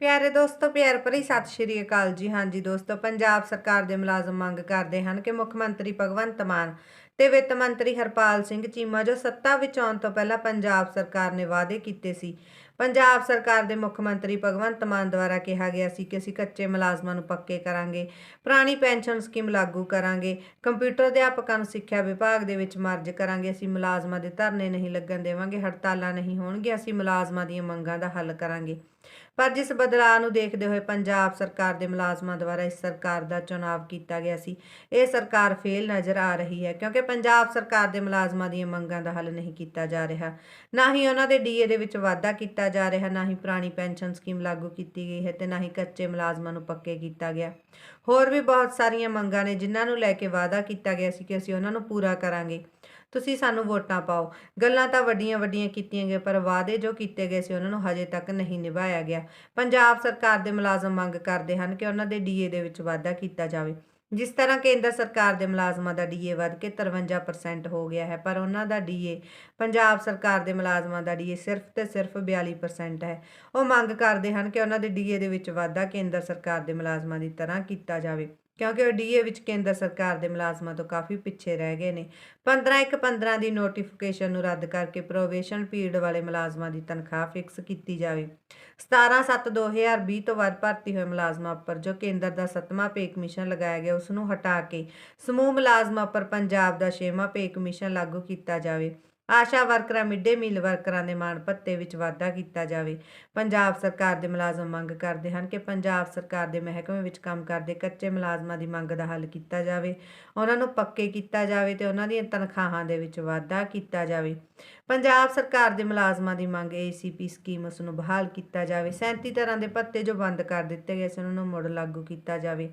ਪਿਆਰੇ ਦੋਸਤੋ, ਪਿਆਰ ਭਰੀ ਸਤਿ ਸ਼੍ਰੀ ਅਕਾਲ ਜੀ। ਹਾਂਜੀ ਦੋਸਤੋ, ਪੰਜਾਬ ਸਰਕਾਰ ਦੇ ਮੁਲਾਜ਼ਮ ਮੰਗ ਕਰਦੇ ਹਨ ਕਿ ਮੁੱਖ ਮੰਤਰੀ ਭਗਵੰਤ ਮਾਨ ਤੇ ਵਿੱਤ ਮੰਤਰੀ ਹਰਪਾਲ ਸਿੰਘ ਚੀਮਾ ਜੋ ਸੱਤਾ ਵਿੱਚ ਆਉਣ ਤੋਂ ਪਹਿਲਾਂ ਪੰਜਾਬ ਸਰਕਾਰ ਨੇ ਵਾਅਦੇ ਕੀਤੇ ਸੀ। ਪੰਜਾਬ ਸਰਕਾਰ ਦੇ ਮੁੱਖ ਮੰਤਰੀ ਭਗਵੰਤ ਮਾਨ ਦੁਆਰਾ ਕਿਹਾ ਗਿਆ ਸੀ ਕਿ ਅਸੀਂ ਕੱਚੇ ਮੁਲਾਜ਼ਮਾਂ ਨੂੰ ਪੱਕੇ ਕਰਾਂਗੇ, ਪੁਰਾਣੀ ਪੈਨਸ਼ਨ ਸਕੀਮ ਲਾਗੂ ਕਰਾਂਗੇ, ਕੰਪਿਊਟਰ ਅਧਿਆਪਕਾਂ ਨੂੰ ਸਿੱਖਿਆ ਵਿਭਾਗ ਦੇ ਵਿੱਚ ਮਰਜ ਕਰਾਂਗੇ, ਅਸੀਂ ਮੁਲਾਜ਼ਮਾਂ ਦੇ ਧਰਨੇ ਨਹੀਂ ਲੱਗਣ ਦੇਵਾਂਗੇ, ਹੜਤਾਲਾਂ ਨਹੀਂ ਹੋਣਗੀਆਂ, ਅਸੀਂ ਮੁਲਾਜ਼ਮਾਂ ਦੀਆਂ ਮੰਗਾਂ ਦਾ ਹੱਲ ਕਰਾਂਗੇ। ਪਰ ਜਿਸ ਬਦਲਾਅ ਨੂੰ ਦੇਖਦੇ ਹੋਏ ਪੰਜਾਬ ਸਰਕਾਰ ਦੇ ਮੁਲਾਜ਼ਮਾਂ ਦੁਆਰਾ ਇਸ ਸਰਕਾਰ ਦਾ ਚੁਣਾਵ ਕੀਤਾ ਗਿਆ ਸੀ, ਇਹ ਸਰਕਾਰ ਫੇਲ ਨਜ਼ਰ ਆ ਰਹੀ ਹੈ ਕਿਉਂਕਿ ਪੰਜਾਬ ਸਰਕਾਰ ਦੇ ਮੁਲਾਜ਼ਮਾਂ ਦੀਆਂ ਮੰਗਾਂ ਦਾ ਹੱਲ ਨਹੀਂ ਕੀਤਾ ਜਾ ਰਿਹਾ। ਨਾ ਹੀ ਉਹਨਾਂ ਦੇ ਡੀਏ ਦੇ ਵਿੱਚ ਵਾਧਾ ਕੀਤਾ ਜਾ ਰਿਹਾ, ਨਾ ਹੀ ਪੁਰਾਣੀ ਪੈਨਸ਼ਨ ਸਕੀਮ ਲਾਗੂ ਕੀਤੀ ਗਈ ਹੈ ਤੇ ਨਾ ਹੀ ਕੱਚੇ ਮੁਲਾਜ਼ਮਾਂ ਨੂੰ ਪੱਕੇ ਕੀਤਾ ਗਿਆ। ਹੋਰ ਵੀ ਬਹੁਤ ਸਾਰੀਆਂ ਮੰਗਾਂ ਨੇ ਜਿਨ੍ਹਾਂ ਨੂੰ ਲੈ ਕੇ ਵਾਅਦਾ ਕੀਤਾ ਗਿਆ ਸੀ ਕਿ ਅਸੀਂ ਉਹਨਾਂ ਨੂੰ ਪੂਰਾ ਕਰਾਂਗੇ। ਤੁਸੀਂ ਸਾਨੂੰ ਵੋਟਾਂ ਪਾਓ। ਗੱਲਾਂ ਤਾਂ ਵੱਡੀਆਂ ਵੱਡੀਆਂ ਕੀਤੀਆਂ ਗਈਆਂ, ਪਰ ਵਾਅਦੇ ਜੋ ਕੀਤੇ ਗਏ ਸੀ ਉਹਨਾਂ ਨੂੰ ਹਜੇ ਤੱਕ ਨਹੀਂ ਨਿਭਾਇਆ ਗਿਆ। ਪੰਜਾਬ ਸਰਕਾਰ ਦੇ ਮੁਲਾਜ਼ਮ ਮੰਗ ਕਰਦੇ ਹਨ ਕਿ ਉਹਨਾਂ ਦੇ ਡੀਏ ਦੇ ਵਿੱਚ ਵਾਧਾ ਕੀਤਾ ਜਾਵੇ। ਜਿਸ ਤਰ੍ਹਾਂ ਕੇਂਦਰ ਸਰਕਾਰ ਦੇ ਮੁਲਾਜ਼ਮਾਂ ਦਾ ਡੀਏ ਵੱਧ ਕੇ 53% ਹੋ ਗਿਆ ਹੈ, ਪਰ ਉਹਨਾਂ ਦਾ ਡੀਏ ਪੰਜਾਬ ਸਰਕਾਰ ਦੇ ਮੁਲਾਜ਼ਮਾਂ ਦਾ ਡੀਏ ਸਿਰਫ ਤੇ ਸਿਰਫ 42% ਹੈ। ਉਹ ਮੰਗ ਕਰਦੇ ਹਨ ਕਿ ਉਹਨਾਂ ਦੇ ਡੀਏ ਦੇ ਵਿੱਚ ਵਾਧਾ ਕੇਂਦਰ ਸਰਕਾਰ ਦੇ ਮੁਲਾਜ਼ਮਾਂ ਦੀ ਤਰ੍ਹਾਂ ਕੀਤਾ ਜਾਵੇ। ਕਿਉਂਕਿ ਉਹ ਡੀਏ ਵਿੱਚ ਕੇਂਦਰ ਸਰਕਾਰ ਦੇ ਮੁਲਾਜ਼ਮਾਂ ਤੋਂ ਕਾਫੀ ਪਿੱਛੇ ਰਹਿ ਗਏ ਨੇ। 15 ਇੱਕ 15 ਦੀ ਨੋਟੀਫਿਕੇਸ਼ਨ ਨੂੰ ਰੱਦ ਕਰਕੇ ਪ੍ਰੋਬੇਸ਼ਨ ਪੀਰੀਅਡ ਵਾਲੇ ਮੁਲਾਜ਼ਮਾਂ ਦੀ ਤਨਖਾਹ ਫਿਕਸ ਕੀਤੀ ਜਾਵੇ। 17 7 2020 ਤੋਂ ਬਾਅਦ ਭਰਤੀ ਹੋਏ ਮੁਲਾਜ਼ਮਾਂ ਉੱਪਰ ਜੋ ਕੇਂਦਰ ਦਾ ਸੱਤਵਾਂ ਪੇ ਕਮਿਸ਼ਨ ਲਗਾਇਆ ਗਿਆ ਉਸ ਨੂੰ ਹਟਾ ਕੇ ਸਮੂਹ ਮੁਲਾਜ਼ਮਾਂ ਉੱਪਰ ਪੰਜਾਬ ਦਾ ਛੇਵਾਂ ਪੇ ਕਮਿਸ਼ਨ ਲਾਗੂ ਕੀਤਾ ਜਾਵੇ। ਆਸ਼ਾ ਵਰਕਰਾਂ, ਮਿੱਡੇ ਮੀਲ ਵਰਕਰਾਂ ਦੇ ਮਾਣ ਭੱਤੇ ਵਿੱਚ ਵਾਧਾ ਕੀਤਾ ਜਾਵੇ। ਪੰਜਾਬ ਸਰਕਾਰ ਦੇ ਮੁਲਾਜ਼ਮ ਮੰਗ ਕਰਦੇ ਹਨ ਕਿ ਪੰਜਾਬ ਸਰਕਾਰ ਦੇ ਮਹਿਕਮੇ ਵਿੱਚ ਕੰਮ ਕਰਦੇ ਕੱਚੇ ਮੁਲਾਜ਼ਮਾਂ ਦੀ ਮੰਗ ਦਾ ਹੱਲ ਕੀਤਾ ਜਾਵੇ। ਉਹਨਾਂ ਨੂੰ ਪੱਕੇ ਕੀਤਾ ਜਾਵੇ ਤੇ ਉਹਨਾਂ ਦੀਆਂ ਤਨਖਾਹਾਂ ਦੇ ਵਿੱਚ ਵਾਧਾ ਕੀਤਾ ਜਾਵੇ। ਪੰਜਾਬ ਸਰਕਾਰ ਦੇ ਮੁਲਾਜ਼ਮਾਂ ਦੀ ਮੰਗ ਏਸੀਪੀ ਸਕੀਮ ਉਸ ਨੂੰ ਬਹਾਲ ਕੀਤਾ ਜਾਵੇ। 37 ਤਰ੍ਹਾਂ ਦੇ ਭੱਤੇ ਜੋ ਬੰਦ ਕਰ ਦਿੱਤੇ ਗਏ ਸੀ ਉਹਨਾਂ ਨੂੰ ਮੁੜ ਲਾਗੂ ਕੀਤਾ ਜਾਵੇ।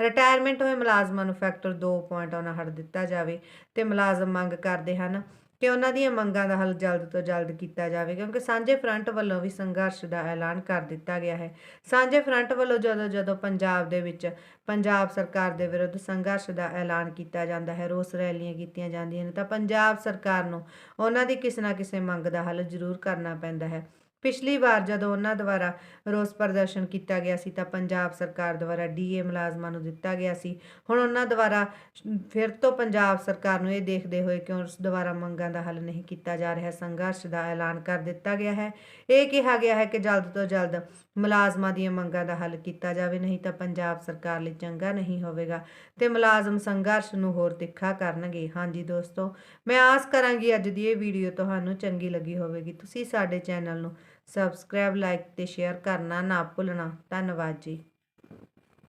ਰਿਟਾਇਰਮੈਂਟ ਹੋਏ ਮੁਲਾਜ਼ਮਾਂ ਨੂੰ ਫੈਕਟਰ 2 ਪੁਆਇੰਟ ਉਹਨਾਂ ਹਟ ਦਿੱਤਾ ਜਾਵੇ ਤੇ ਮੁਲਾਜ਼ਮ ਮੰਗ ਕਰਦੇ ਹਨ ਕਿ ਉਹਨਾਂ ਦੀਆਂ ਮੰਗਾਂ ਦਾ ਹੱਲ ਜਲਦ ਤੋਂ ਜਲਦ ਕੀਤਾ ਜਾਵੇ, ਕਿਉਂਕਿ ਸਾਂਝੇ ਫਰੰਟ ਵੱਲੋਂ ਵੀ ਸੰਘਰਸ਼ ਦਾ ਐਲਾਨ ਕਰ ਦਿੱਤਾ ਗਿਆ ਹੈ। ਸਾਂਝੇ ਫਰੰਟ ਵੱਲੋਂ ਜਦੋਂ ਜਦੋਂ ਪੰਜਾਬ ਦੇ ਵਿੱਚ ਪੰਜਾਬ ਸਰਕਾਰ ਦੇ ਵਿਰੁੱਧ ਸੰਘਰਸ਼ ਦਾ ਐਲਾਨ ਕੀਤਾ ਜਾਂਦਾ ਹੈ, ਰੋਸ ਰੈਲੀਆਂ ਕੀਤੀਆਂ ਜਾਂਦੀਆਂ ਨੇ, ਤਾਂ ਪੰਜਾਬ ਸਰਕਾਰ ਨੂੰ ਉਹਨਾਂ ਦੀ ਕਿਸੇ ਨਾ ਕਿਸੇ ਮੰਗ ਦਾ ਹੱਲ ਜ਼ਰੂਰ ਕਰਨਾ ਪੈਂਦਾ ਹੈ। ਪਿਛਲੀ ਵਾਰ ਜਦੋਂ ਉਹਨਾਂ ਦੁਆਰਾ ਰੋਸ ਪ੍ਰਦਰਸ਼ਨ ਕੀਤਾ ਗਿਆ ਸੀ ਤਾਂ ਪੰਜਾਬ ਸਰਕਾਰ ਦੁਆਰਾ ਡੀਏ ਮੁਲਾਜ਼ਮਾਂ ਨੂੰ ਦਿੱਤਾ ਗਿਆ ਸੀ। ਹੁਣ ਉਹਨਾਂ ਦੁਆਰਾ ਫਿਰ ਤੋਂ ਪੰਜਾਬ ਸਰਕਾਰ ਨੂੰ ਇਹ ਦੇਖਦੇ ਹੋਏ ਕਿ ਉਸ ਦੁਆਰਾ ਮੰਗਾਂ ਦਾ ਹੱਲ ਨਹੀਂ ਕੀਤਾ ਜਾ ਰਿਹਾ, ਸੰਘਰਸ਼ ਦਾ ਐਲਾਨ ਕਰ ਦਿੱਤਾ ਗਿਆ ਹੈ। ਇਹ ਕਿਹਾ ਗਿਆ ਹੈ ਕਿ ਜਲਦ ਤੋਂ ਜਲਦ ਮੁਲਾਜ਼ਮਾਂ ਦੀਆਂ ਮੰਗਾਂ ਦਾ ਹੱਲ ਕੀਤਾ ਜਾਵੇ, ਨਹੀਂ ਤਾਂ ਪੰਜਾਬ ਸਰਕਾਰ ਲਈ ਚੰਗਾ ਨਹੀਂ ਹੋਵੇਗਾ ਤੇ ਮੁਲਾਜ਼ਮ ਸੰਘਰਸ਼ ਨੂੰ ਹੋਰ ਤਿੱਖਾ ਕਰਨਗੇ। ਹਾਂਜੀ ਦੋਸਤੋ, ਮੈਂ ਆਸ ਕਰਾਂਗੀ ਅੱਜ ਦੀ ਇਹ ਵੀਡੀਓ ਤੁਹਾਨੂੰ ਚੰਗੀ ਲੱਗੀ ਹੋਵੇਗੀ। ਤੁਸੀਂ ਸਾਡੇ ਚੈਨਲ ਨੂੰ ਸਬਸਕ੍ਰਾਈਬ ਲਾਈਕ ਅਤੇ ਸ਼ੇਅਰ ਕਰਨਾ ਨਾ ਭੁੱਲਣਾ। ਧੰਨਵਾਦ ਜੀ।